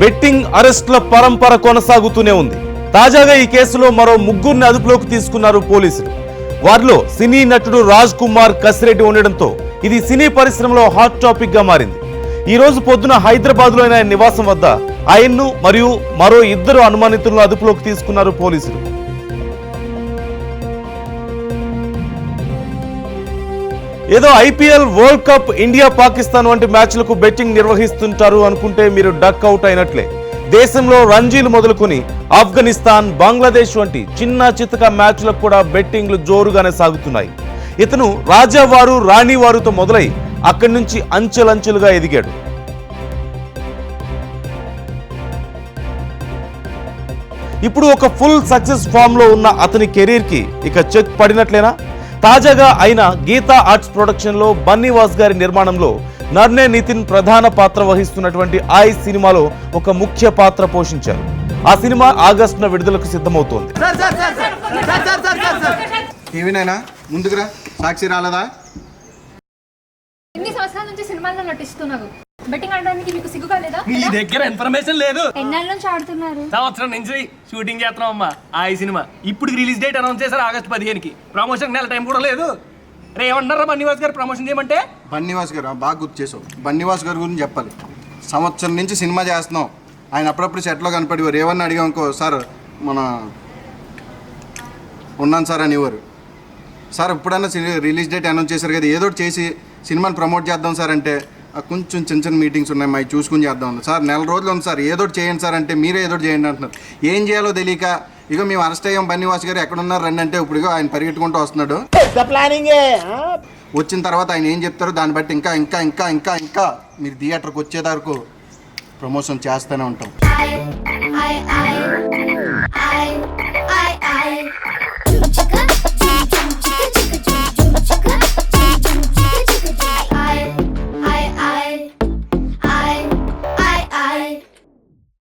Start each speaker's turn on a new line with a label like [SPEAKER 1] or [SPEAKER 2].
[SPEAKER 1] Betting అరెస్ట్ల పరంపర కొనసాగుతూనే ఉంది. తాజాగా ఈ కేసులో మరో ముగ్గురిని అదుపులోకి తీసుకున్నారు పోలీసులు. వారిలో సినీ నటుడు రాజ్ కుమార్ కసిరెడ్డి ఉండడంతో ఇది సినీ పరిశ్రమలో హాట్ టాపిక్గా మారింది. ఈ రోజు పొద్దున హైదరాబాద్లో ఆయన నివాసం వద్ద ఆయన్ను మరియు మరో ఇద్దరు అనుమానితులను అదుపులోకి తీసుకున్నారు పోలీసులు. ఏదో IPL world cup India Pakistan వంటి మ్యాచ్లకు బెట్టింగ్ నిర్వహిస్తుంటారు అనుకుంటే మీరు డక్ అవుట్ అయినట్లే. దేశంలో రంజీలు మొదలుకొని ఆఫ్ఘనిస్తాన్ బంగ్లాదేశ్ వంటి చిన్న చితక మ్యాచ్లకు కూడా బెట్టింగ్లు జోరుగానే సాగుతున్నాయి. ఇతను రాజావారు రాణివారుతో మొదలై అక్కడి నుంచి అంచెలంచెలుగా ఎదిగాడు. ఇప్పుడు ఒక ఫుల్ సక్సెస్ ఫామ్లో ఉన్న అతని కెరీర్కి ఇక చెక్ పడినట్లేనా? తాజాగా అయిన గీతా ఆర్ట్స్ ప్రొడక్షన్లో బన్నీవాస్ గారి నిర్మాణంలో నర్నే నితిన్ ప్రధాన పాత్ర వహిస్తున్నటువంటి ఐ సినిమాలో ఒక ముఖ్య పాత్ర పోషించారు. ఆ సినిమా ఆగస్టున విడుదలకు సిద్ధమవుతోంది.
[SPEAKER 2] టీవీనైనా ముందుకురా సాక్షి రాలేదా?
[SPEAKER 3] ఎన్ని సంవత్సరాల నుంచి సినిమాల్లో నటిస్తున్నావు బెట్టింగ్ ఆడడానికి మీకు సిగ్గుగా లేదా?
[SPEAKER 4] మీ దగ్గర ఇన్ఫర్మేషన్ లేదు.
[SPEAKER 3] ఎన్నాళ్ళ నుంచి ఆడుతున్నారు?
[SPEAKER 4] సంవత్సరం నుంచి షూటింగ్ చేస్తున్నాం అమ్మా ఆ ఈ సినిమా. ఇప్పుడు రిలీజ్ డేట్ అనౌన్స్ చేశారు ఆగస్ట్ పదిహేనుకి. ప్రమోషన్ నెల టైం కూడా లేదు. రే ఏమన్నారా బన్నీవాస్ గారు ప్రమోషన్ చేయమంటే?
[SPEAKER 2] బన్నీవాస్ గారు బాగా గుర్తు చేసావు. బన్నీవాస్ గారి గురించి చెప్పాలి. సంవత్సరం నుంచి సినిమా చేస్తున్నాం ఆయన అప్పుడప్పుడు సెట్లో కనపడేవారు. ఏమన్నా అడిగాం అనుకో సార్ మన ఉన్నాను సార్ అనేవారు. సార్ ఇప్పుడన్నా రిలీజ్ డేట్ అనౌన్స్ చేశారు కదా ఏదో ఒకటి చేసి సినిమాని ప్రమోట్ చేద్దాం సార్ అంటే "ఆ, కొంచెం చిన్న చిన్న మీటింగ్స్ ఉన్నాయి మావి చూసుకుని చేద్దాం అన్నారు. సార్ నెల రోజులు ఉంది సార్ ఏదో ఒకటి చేయండి సార్ అంటే మీరే ఏదో చేయండి అంటున్నారు ఏం చేయాలో తెలియక ఇక మేము అరెస్ట్ అయ్యాం బన్నీవాస్ గారు ఎక్కడున్నారు రండి అంటే ఇప్పుడు ఇగో ఆయన పరిగెట్టుకుంటూ వస్తున్నాడు వచ్చిన తర్వాత ఆయన ఏం చెప్తారో దాన్ని బట్టి ఇంకా ఇంకా ఇంకా ఇంకా ఇంకా మీరు థియేటర్కి వచ్చేదారకు ప్రమోషన్ చేస్తూనే ఉంటాం.